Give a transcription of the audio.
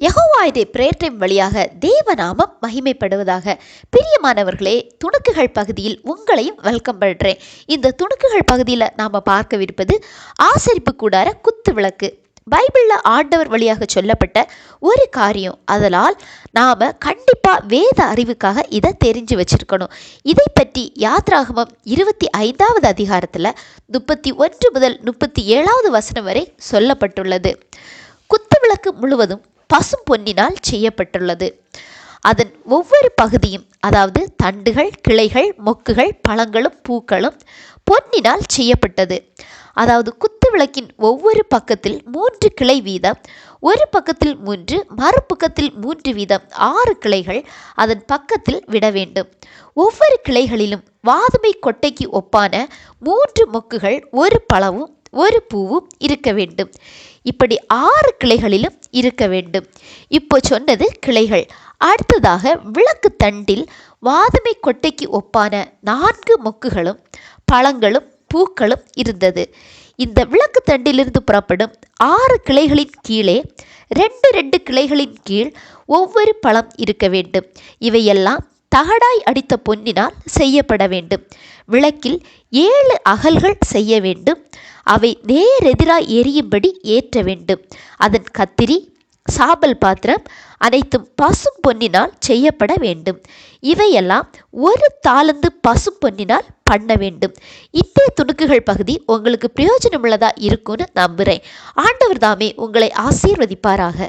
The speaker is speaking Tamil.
யகோவா பிரேயர் டைம் வழியாக தேவநாமம் மகிமைப்படுவதாக பிரியமானவர்களே துணுக்குகள் பகுதியில் உங்களையும் வெல்கம் பண்ணுறேன் இந்த துணுக்குகள் பகுதியில் நாம் பார்க்கவிருப்பது ஆசரிப்பு கூடார குத்து விளக்கு. பைபிளில் ஆண்டவர் வழியாக சொல்லப்பட்ட ஒரு காரியம். அதனால் நாம் கண்டிப்பாக வேத அறிவுக்காக இதை தெரிஞ்சு வச்சிருக்கணும். இதை பற்றி யாத்ராகமம் இருபத்தி ஐந்தாவது அதிகாரத்தில் முப்பத்தி ஒன்று முதல் முப்பத்தி ஏழாவது வசனம் வரை சொல்லப்பட்டுள்ளது. குத்து விளக்கு முழுவதும் பசும் பொன்னினால் செய்யப்பட்டுள்ளது. அதன் ஒவ்வொரு பகுதியும் அதாவது தண்டுகள் கிளைகள் மொக்குகள் பழங்களும் பூக்களும் பொன்னினால் செய்யப்பட்டது. அதாவது குத்து விளக்கின் ஒவ்வொரு பக்கத்தில் மூன்று கிளை வீதம் ஒரு பக்கத்தில் மூன்று மறுபக்கத்தில் மூன்று வீதம் ஆறு கிளைகள் அதன் பக்கத்தில் விட வேண்டும். ஒவ்வொரு கிளைகளிலும் வாதுமை கொட்டைக்கு ஒப்பான மூன்று மொக்குகள் ஒரு பழவும் ஒரு பூவும் இருக்க வேண்டும். இப்படி ஆறு கிளைகளிலும் இருக்க வேண்டும். இப்போ சொன்னது கிளைகள். அடுத்ததாக விளக்கு தண்டில் வாதுமை கொட்டைக்கு ஒப்பான நான்கு மொக்குகளும் பழங்களும் பூக்களும் இருந்தது. இந்த விளக்கு தண்டிலிருந்து புறப்படும் ஆறு கிளைகளின் கீழே ரெண்டு ரெண்டு கிளைகளின் கீழ் ஒவ்வொரு பழம் இருக்க வேண்டும். இவையெல்லாம் தகடாய் அடித்த பொன்னினால் செய்யப்பட வேண்டும். விளக்கில் ஏழு அகல்கள் செய்ய வேண்டும். அவை நேரெதிராய் எரியும்படி ஏற்ற வேண்டும். அதன் கத்திரி சாம்பல் பாத்திரம் அனைத்தும் பசும் பொன்னினால் செய்யப்பட வேண்டும். இவையெல்லாம் ஒரு தாளந்து பசும் பொன்னினால் பண்ண வேண்டும். இத்தே துணுக்குகள் பகுதி உங்களுக்கு பிரயோஜனமுள்ளதாக இருக்கும்னு நம்புகிறேன் ஆண்டவர் தாமே உங்களை ஆசீர்வதிப்பாராக.